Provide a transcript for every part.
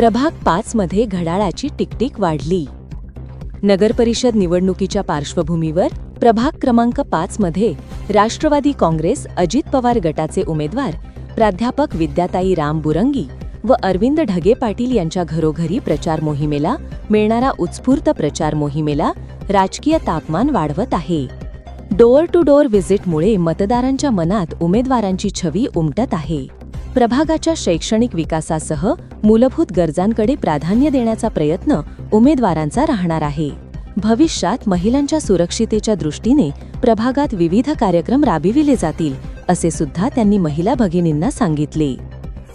प्रभाग पाच मध्ये घड्याळाची टिकटिक वाढली. नगरपरिषद निवडणुकीच्या पार्श्वभूमीवर प्रभाग क्रमांक पाच मध्ये राष्ट्रवादी काँग्रेस अजित पवार गटाचे उमेदवार प्राध्यापक विद्याताई राम बुरंगी व अरविंद ढगे पाटील यांच्या घरोघरी प्रचार मोहिमेला मिळणारा उत्स्फूर्त प्रचार मोहिमेला राजकीय तापमान वाढवत आहे. डोअर टू डोअर व्हिजिटमुळे मतदारांच्या मनात उमेदवारांची छवी उमटत आहे. प्रभागाच्या शैक्षणिक विकासासह मूलभूत गरजांकडे प्राधान्य देण्याचा प्रयत्न उमेदवारांचा राहणार आहे. भविष्यात महिलांच्या सुरक्षितेच्या दृष्टीने प्रभागात विविध कार्यक्रम राबविले जातील असे सुद्धा त्यांनी महिला भगिनींना सांगितले.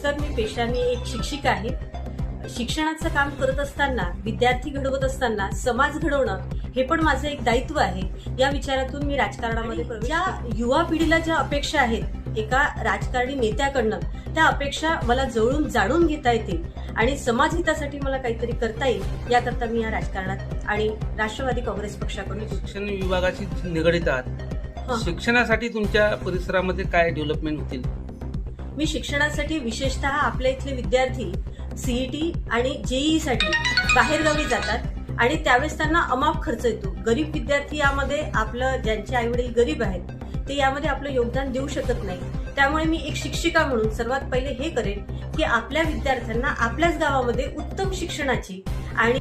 सर मी पेशाने एक शिक्षिका आहे. शिक्षणाचं काम करत असताना विद्यार्थी घडवत असताना समाज घडवणं हे पण माझं एक दायित्व आहे. या विचारातून मी राजकारणामध्ये प्रवेश या युवा पिढीला ज्या अपेक्षा आहेत एका राजकारणी नेत्याकडनं त्या अपेक्षा मला जवळून जाणून घेता येतील आणि समाजहितासाठी मला काहीतरी करता येईल याकरता मी या राजकारणात आणि राष्ट्रवादी काँग्रेस पक्षाकडून शिक्षण विभागाशी निगडित. आहात. शिक्षणासाठी तुमच्या परिसरामध्ये काय डेव्हलपमेंट होतील? मी शिक्षणासाठी विशेषतः आपल्या इथले विद्यार्थी सीईटी आणि जेईई साठी बाहेरगावी जातात आणि त्यावेळेस त्यांना अमाप खर्च येतो. गरीब विद्यार्थी यामध्ये आपलं ज्यांचे आईवडील गरीब आहेत ते यामध्ये आपलं योगदान देऊ शकत नाही. त्यामुळे मी एक शिक्षिका म्हणून सर्वात पहिले हे करेन की आपल्या विद्यार्थ्यांना आपल्याच गावामध्ये उत्तम शिक्षणाची आणि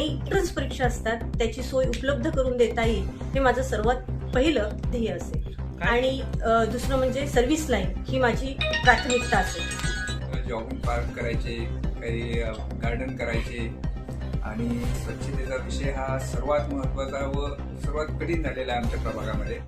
एंट्रन्स परीक्षा असतात त्याची सोय उपलब्ध करून देता येईल हे माझं सर्वात पहिलं ध्येय असेल? आणि दुसरं म्हणजे सर्व्हिस लाईन ही माझी प्राथमिकता असेल. जॉगिंग पार्क करायचे काही गार्डन करायचे आणि स्वच्छतेचा विषय हा सर्वात महत्त्वाचा व सर्वात कठीण झालेला आहे आमच्या प्रभागामध्ये.